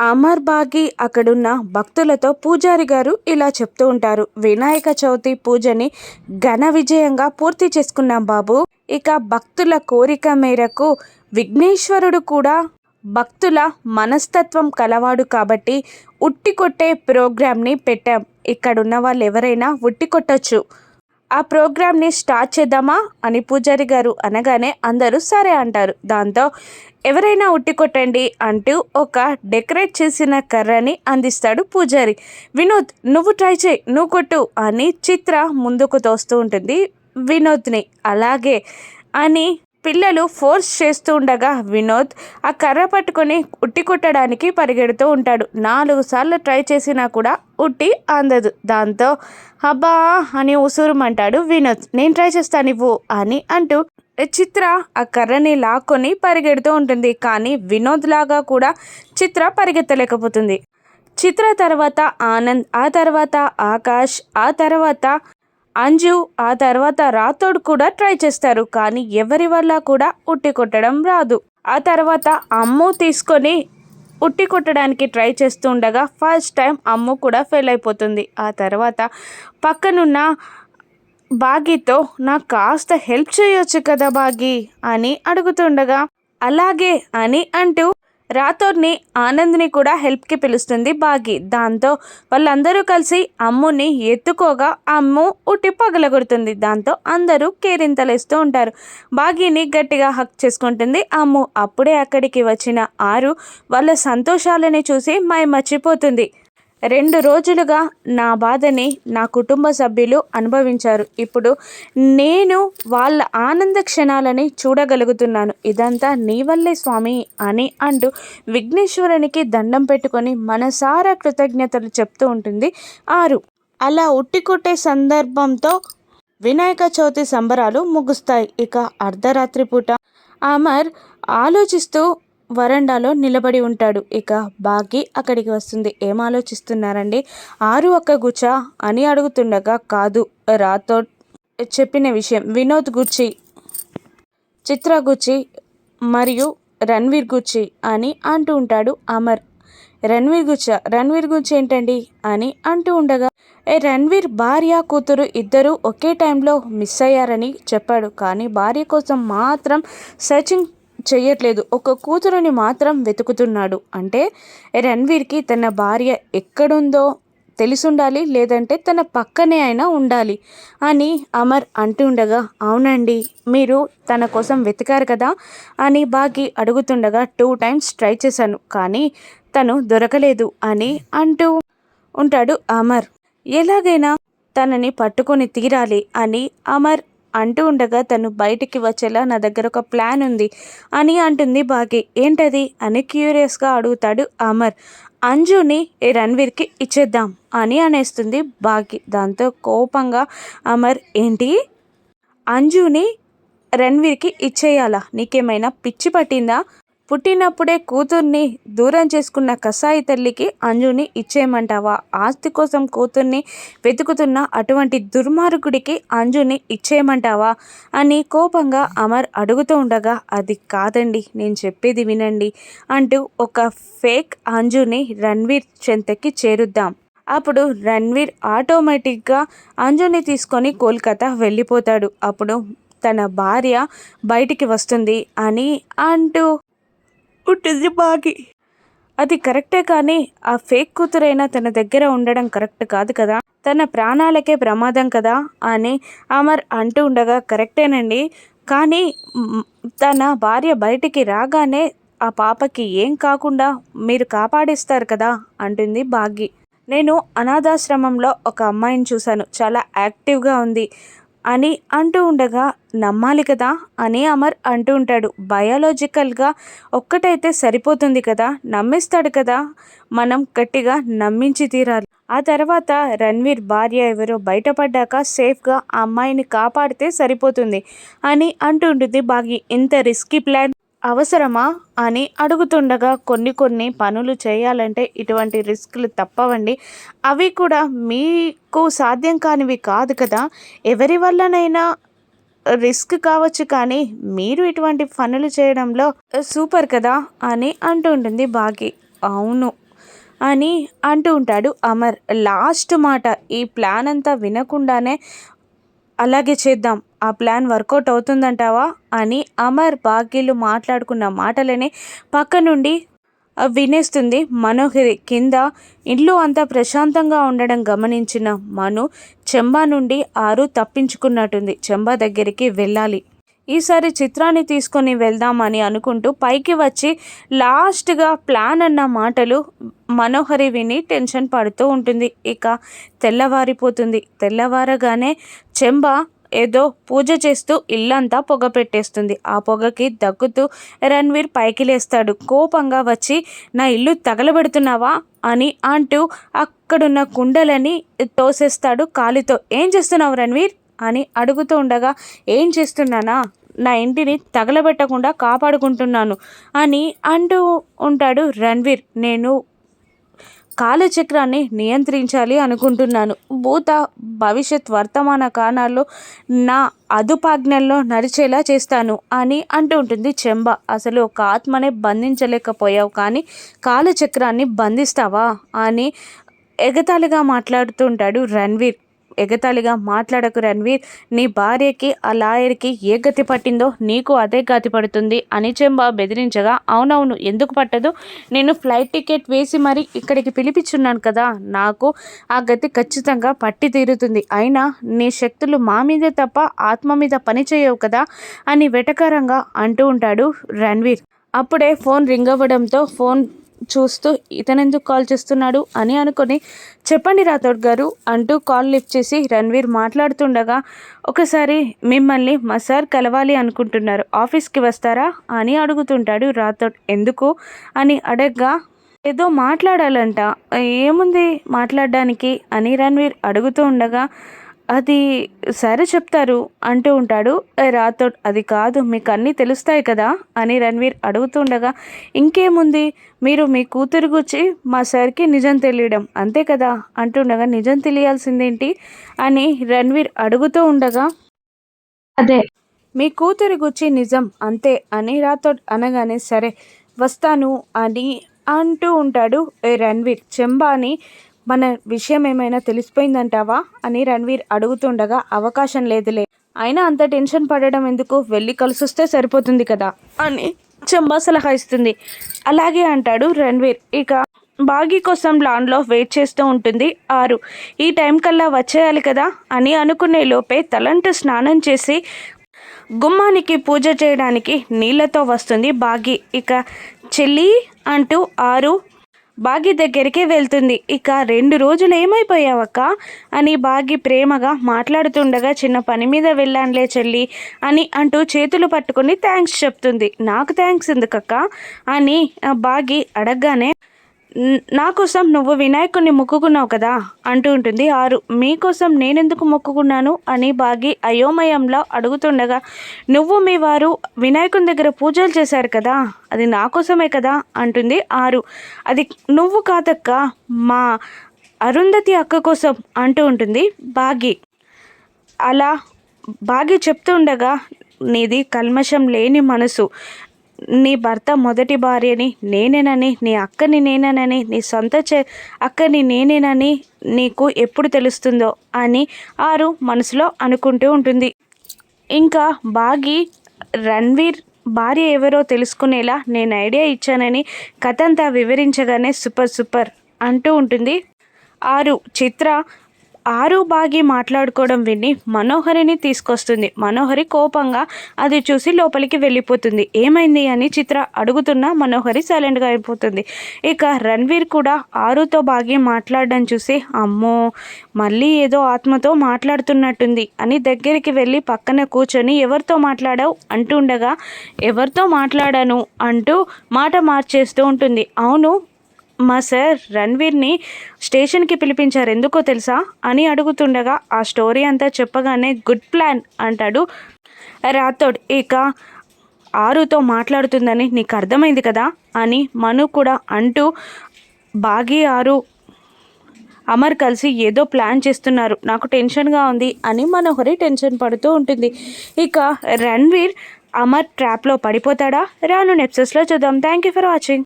అమర్ బాగి అక్కడున్న భక్తులతో పూజారి గారు ఇలా చెప్తూ ఉంటారు. వినాయక చవితి పూజని ఘన విజయంగా పూర్తి చేసుకున్నాం బాబు. ఇక భక్తుల కోరిక మేరకు విఘ్నేశ్వరుడు కూడా భక్తుల మనస్తత్వం కలవాడు కాబట్టి ఉట్టి కొట్టే ప్రోగ్రామ్ని పెట్టాం. ఇక్కడున్న వాళ్ళు ఎవరైనా ఉట్టి కొట్టచ్చు. ఆ ప్రోగ్రామ్ని స్టార్ట్ చేద్దామా అని పూజారి గారు అనగానే అందరూ సరే అంటారు. దాంతో ఎవరైనా ఉట్టి కొట్టండి అంటూ ఒక డెకరేట్ చేసిన కర్రని అందిస్తాడు పూజారి. వినోద్ నువ్వు ట్రై చేయి నువ్వు కొట్టు అని చిత్ర ముందుకు తోస్తూ ఉంటుంది వినోద్ని. అలాగే అని పిల్లలు ఫోర్స్ చేస్తూ ఉండగా వినోద్ ఆ కర్ర పట్టుకొని ఉట్టి కొట్టడానికి పరిగెడుతూ ఉంటాడు. నాలుగు సార్లు ట్రై చేసినా కూడా ఉట్టి అందదు. దాంతో అబ్బా అని ఉసూరుమంటాడు వినోద్. నేను ట్రై చేస్తాను ఇవ్వు అని అంటూ చిత్ర ఆ కర్రని లాక్కొని పరిగెడుతూ ఉంటుంది. కానీ వినోద్ లాగా కూడా చిత్ర పరిగెత్తలేకపోతుంది. చిత్ర తర్వాత ఆనంద్ ఆ తర్వాత ఆకాష్ ఆ తర్వాత అంజు ఆ తర్వాత రాథోడ్ కూడా ట్రై చేస్తారు కానీ ఎవరి వల్ల కూడా ఉట్టి కొట్టడం రాదు. ఆ తర్వాత అమ్ము తీసుకొని ఉట్టి కొట్టడానికి ట్రై చేస్తుండగా ఫస్ట్ టైం అమ్ము కూడా ఫెయిల్ అయిపోతుంది. ఆ తర్వాత పక్కనున్న బాగీతో నాకు కాస్త హెల్ప్ చేయొచ్చు కదా బాగి అని అడుగుతుండగా అలాగే అని అంటూ రాథోర్ని ఆనంద్ని కూడా హెల్ప్కి పిలుస్తుంది బాగి. దాంతో వాళ్ళందరూ కలిసి అమ్ముని ఎత్తుకోగా అమ్ము ఉట్టి పగలగొడుతుంది. దాంతో అందరూ కేరింతలేస్తూ ఉంటారు. బాగిని గట్టిగా హక్ చేసుకుంటుంది అమ్ము. అప్పుడే అక్కడికి వచ్చిన ఆరు వాళ్ళ సంతోషాలని చూసి మై మర్చిపోతుంది. రెండు రోజులుగా నా బాధని నా కుటుంబ సభ్యులు అనుభవించారు. ఇప్పుడు నేను వాళ్ళ ఆనంద క్షణాలని చూడగలుగుతున్నాను. ఇదంతా నీ వల్లే స్వామి అని అంటూ విఘ్నేశ్వరునికి దండం పెట్టుకొని మనసారా కృతజ్ఞతలు చెప్తూ ఉంటుంది ఆరు. అలా ఉట్టికొట్టే సందర్భంతో వినాయక చవితి సంబరాలు ముగుస్తాయి. ఇక అర్ధరాత్రి పూట అమర్ ఆలోచిస్తూ వరండాలో నిలబడి ఉంటాడు. ఇక బాకి అక్కడికి వస్తుంది. ఏం ఆలోచిస్తున్నారండి? ఆరు ఒక్క గుచ్చ అని అడుగుతుండగా కాదు రాతో చెప్పిన విషయం. వినోద్ గుచ్చి చిత్ర గుచ్చి మరియు రణ్వీర్ గుచ్చి అని అంటూ ఉంటాడు అమర్. రణ్వీర్ గుచ్చ రణ్వీర్ గుచ్చి ఏంటండి? అని అంటూ ఉండగా ఏ రణ్వీర్ భార్య కూతురు ఇద్దరు ఒకే టైంలో మిస్ అయ్యారని చెప్పాడు. కానీ భార్య కోసం మాత్రం సర్చింగ్ చెయ్యట్లేదు. ఒక కూతురుని మాత్రం వెతుకుతున్నాడు. అంటే రణ్వీర్కి తన భార్య ఎక్కడుందో తెలిసుండాలి లేదంటే తన పక్కనే అయినా ఉండాలి అని అమర్ అంటుండగా అవునండి మీరు తన కోసం వెతికారు కదా అని బాగి అడుగుతుండగా టూ టైమ్స్ ట్రై చేశాను కానీ తను దొరకలేదు అని అంటూ ఉంటాడు అమర్. ఎలాగైనా తనని పట్టుకొని తీరాలి అని అమర్ అంటూ ఉండగా తను బయటికి వచ్చేలా నా దగ్గర ఒక ప్లాన్ ఉంది అని అంటుంది బాగి ఏంటది? అని క్యూరియస్గా అడుగుతాడు అమర్. అంజుని రణ్వీర్కి ఇచ్చేద్దాం అని అనేస్తుంది బాగి దాంతో కోపంగా అమర్ ఏంటి? అంజుని రణ్వీర్కి ఇచ్చేయాలా? నీకేమైనా పిచ్చి పట్టిందా? పుట్టినప్పుడే కూతుర్ని దూరం చేసుకున్న కసాయి తల్లికి అంజుని ఇచ్చేయమంటావా? ఆస్తి కోసం కూతుర్ని వెతుకుతున్న అటువంటి దుర్మార్గుడికి అంజుని ఇచ్చేయమంటావా? అని కోపంగా అమర్ అడుగుతూ ఉండగా అది కాదండి నేను చెప్పేది వినండి అంటూ ఒక ఫేక్ అంజుని రణ్వీర్ చెంతకి చేరుద్దాం. అప్పుడు రణ్వీర్ ఆటోమేటిక్గా అంజుని తీసుకొని కోల్కతా వెళ్ళిపోతాడు. అప్పుడు తన భార్య బయటికి వస్తుంది అని అంటూ ఉంటుంది బాగి. అది కరెక్టే కానీ ఆ ఫేక్ కూతురైనా తన దగ్గర ఉండడం కరెక్ట్ కాదు కదా. తన ప్రాణాలకే ప్రమాదం కదా అని అమర్ అంటూ ఉండగా కరెక్టేనండి. కానీ తన భార్య బయటికి రాగానే ఆ పాపకి ఏం కాకుండా మీరు కాపాడిస్తారు కదా అంటుంది భాగ్య నేను అనాథాశ్రమంలో ఒక అమ్మాయిని చూశాను. చాలా యాక్టివ్గా ఉంది. అని అంటూ ఉండగా నమ్మాలి కదా అని అమర్ అంటూ ఉంటాడు. బయాలజికల్గా ఒక్కటైతే సరిపోతుంది కదా నమ్మిస్తాడు కదా మనం గట్టిగా నమ్మించి తీరాలి. ఆ తర్వాత రణ్వీర్ భార్య ఎవరో బయటపడ్డాక సేఫ్గా ఆ అమ్మాయిని కాపాడితే సరిపోతుంది అని అంటుంటుంది బాగి ఇంత రిస్కీ ప్లాన్ అవసరమా అని అడుగుతుండగా కొన్ని కొన్ని పనులు చేయాలంటే ఇటువంటి రిస్క్లు తప్పవండి. అవి కూడా మీకు సాధ్యం కానివి కాదు కదా. ఎవరి వల్లనైనా రిస్క్ కావచ్చు కానీ మీరు ఇటువంటి పనులు చేయడంలో సూపర్ కదా అని అంటుంటుంది బాగి అవును అని అంటూ ఉంటాడు అమర్. లాస్ట్ మాట ఈ ప్లాన్ అంతా వినకుండానే అలాగే చేద్దాం. ఆ ప్లాన్ వర్కౌట్ అవుతుందంటావా? అని అమర్ భాగ్యులు మాట్లాడుకున్న మాటలని పక్క నుండి వినేస్తుంది మనోహరి. కింద ఇల్లు అంతా ప్రశాంతంగా ఉండడం గమనించిన మను చెంబా నుండి ఆరు తప్పించుకున్నట్టుంది. చెంబా దగ్గరికి వెళ్ళాలి. ఈసారి చిత్రాన్ని తీసుకొని వెళ్దామని అనుకుంటూ పైకి వచ్చి లాస్ట్గా ప్లాన్ అన్న మాటలు మనోహరి విని టెన్షన్ పడుతూ ఉంటుంది. ఇక తెల్లవారిపోతుంది. తెల్లవారగానే చెంబా ఏదో పూజ చేస్తూ ఇల్లంతా పొగ పెట్టేస్తుంది. ఆ పొగకి దగ్గుతూ రణ్వీర్ పైకి లేస్తాడు. కోపంగా వచ్చి నా ఇల్లు తగలబెడుతున్నావా? అని అంటూ అక్కడున్న కుండలని తోసేస్తాడు కాలితో. ఏం చేస్తున్నావు రణ్వీర్? అని అడుగుతూ ఉండగా ఏం చేస్తున్నానా? నా ఇంటిని తగలబెట్టకుండా కాపాడుకుంటున్నాను అని అంటూ ఉంటాడు రణ్వీర్. నేను కాలచక్రాన్ని నియంత్రించాలి అనుకుంటున్నాను. భూత భవిష్యత్ వర్తమాన కాలాల్లో నా అదుపాజ్ఞల్లో నడిచేలా చేస్తాను అని అంటూ ఉంటుంది చెంబ. అసలు ఒక ఆత్మనే బంధించలేకపోయావు కానీ కాలచక్రాన్ని బంధిస్తావా అని ఎగతాళిగా మాట్లాడుతుంటాడు రణ్వీర్. ఎగతాళిగా మాట్లాడకు రణ్వీర్. నీ భార్యకి ఆ లాయర్కి ఏ గతి పట్టిందో నీకు అదే గతి పడుతుంది. అని చెంబ బెదిరించగా అవునవును ఎందుకు పట్టదు? నేను ఫ్లైట్ టికెట్ వేసి మరి ఇక్కడికి పిలిపించున్నాను కదా. నాకు ఆ గతి ఖచ్చితంగా పట్టి తీరుతుంది. అయినా నీ శక్తులు మా మీదే తప్ప ఆత్మ మీద పని చేయవు కదా అని వెటకారంగా అంటూ ఉంటాడు రణ్వీర్. అప్పుడే ఫోన్ రింగ్ అవ్వడంతో ఫోన్ చూస్తూ ఇతనెందుకు కాల్ చేస్తున్నాడు అని అనుకొని చెప్పండి రాథోడ్ గారు అంటూ కాల్ లిఫ్ట్ చేసి రణ్వీర్ మాట్లాడుతుండగా ఒకసారి మిమ్మల్ని మా సార్ కలవాలి అనుకుంటున్నారు. ఆఫీస్కి వస్తారా? అని అడుగుతుంటాడు రాథోడ్. ఎందుకు? అని అడగ్గా ఏదో మాట్లాడాలంట. ఏముంది మాట్లాడడానికి? అని రణ్వీర్ అడుగుతూ ఉండగా అది సరే చెప్తారు అంటూ ఉంటాడు. రాతో అది కాదు మీకు అన్నీ తెలుస్తాయి కదా అని రణ్వీర్ అడుగుతుండగా ఇంకేముంది? మీరు మీ కూతురు గుచ్చి మా సార్కి నిజం తెలియడం అంతే కదా అంటుండగా నిజం తెలియాల్సిందేంటి? అని రణ్వీర్ అడుగుతూ ఉండగా అదే. మీ కూతురి గుచ్చి నిజం అంతే అని రాతో అనగానే సరే వస్తాను అని అంటూ ఉంటాడు రణ్వీర్. చెంబాని మన విషయం ఏమైనా తెలిసిపోయిందంటావా? అని రణ్వీర్ అడుగుతుండగా అవకాశం లేదులే. అయినా అంత టెన్షన్ పడడం ఎందుకు? వెళ్ళి కలిసొస్తే సరిపోతుంది కదా? అని చెంబా సలహా ఇస్తుంది. అలాగే అంటాడు రణ్వీర్. ఇక బాగీ కోసం లాన్లో వెయిట్ చేస్తూ ఉంటుంది ఆరు. ఈ టైం కల్లా వచ్చేయాలి కదా? అని అనుకునే లోపే తలంటు స్నానం చేసి గుమ్మానికి పూజ చేయడానికి నీళ్ళతో వస్తుంది బాగి. ఇక చెల్లి అంటూ ఆరు బాగి దగ్గరికి వెళ్తుంది. ఇక రెండు రోజులు ఏమైపోయావక్క? అని బాగి ప్రేమగా మాట్లాడుతుండగా చిన్న పని మీద వెళ్ళానులే చెల్లి అని అంటూ చేతులు పట్టుకుని థ్యాంక్స్ చెప్తుంది. నాకు థ్యాంక్స్ ఎందుకక్క? అని బాగి అడగగానే నా కోసం నువ్వు వినాయకుడిని మొక్కుకున్నావు కదా అంటూ ఉంటుంది ఆరు. మీకోసం నేనెందుకు మొక్కుకున్నాను? అని బాగి అయోమయంలో అడుగుతుండగా నువ్వు మీ వారు వినాయకుని దగ్గర పూజలు చేశారు కదా అది నా కోసమే కదా అంటుంది ఆరు. అది నువ్వు కాదక్క మా అరుంధతి అక్క కోసం అంటూ ఉంటుంది బాగి. అలా బాగి చెప్తుండగా నీది కల్మషం లేని మనసు. నీ భర్త మొదటి భార్యని నేనేనని నీ అక్కని నేనేనని నీ సొంత చే అక్కని నేనేనని నీకు ఎప్పుడు తెలుస్తుందో అని ఆరు మనసులో అనుకుంటూ ఉంటుంది. ఇంకా బాగి రణ్వీర్ భార్య ఎవరో తెలుసుకునేలా నేను ఐడియా ఇచ్చానని కథ అంతా వివరించగానే సూపర్ సూపర్ అంటూ ఉంటుంది. ఆరు చిత్ర ఆరు బాగి మాట్లాడుకోవడం విని మనోహరిని తీసుకొస్తుంది. మనోహరి కోపంగా అది చూసి లోపలికి వెళ్ళిపోతుంది. ఏమైంది అని చిత్ర అడుగుతున్నా మనోహరి సైలెంట్గా అయిపోతుంది. ఇక రణ్వీర్ కూడా ఆరుతో బాగి మాట్లాడడం చూసి అమ్మో మళ్ళీ ఏదో ఆత్మతో మాట్లాడుతున్నట్టుంది అని దగ్గరికి వెళ్ళి పక్కన కూర్చొని ఎవరితో మాట్లాడావు? అంటుండగా ఎవరితో మాట్లాడాను? అంటూ మాట మార్చేస్తూ ఉంటుంది. అవును మా సార్ రణ్వీర్ని స్టేషన్కి పిలిపించారు. ఎందుకో తెలుసా? అని అడుగుతుండగా ఆ స్టోరీ అంతా చెప్పగానే గుడ్ ప్లాన్ అంటాడు రాథోడ్. ఇక ఆరుతో మాట్లాడుతుందని నీకు అర్థమైంది కదా? అని మను కూడా అంటూ బాగి ఆరు అమర్ కలిసి ఏదో ప్లాన్ చేస్తున్నారు. నాకు టెన్షన్గా ఉంది అని మనోహరి టెన్షన్ పడుతూ ఉంటుంది. ఇక రణ్వీర్ అమర్ ట్రాప్లో పడిపోతాడా? రాను నెప్సెస్లో చూద్దాం. Thank you for watching.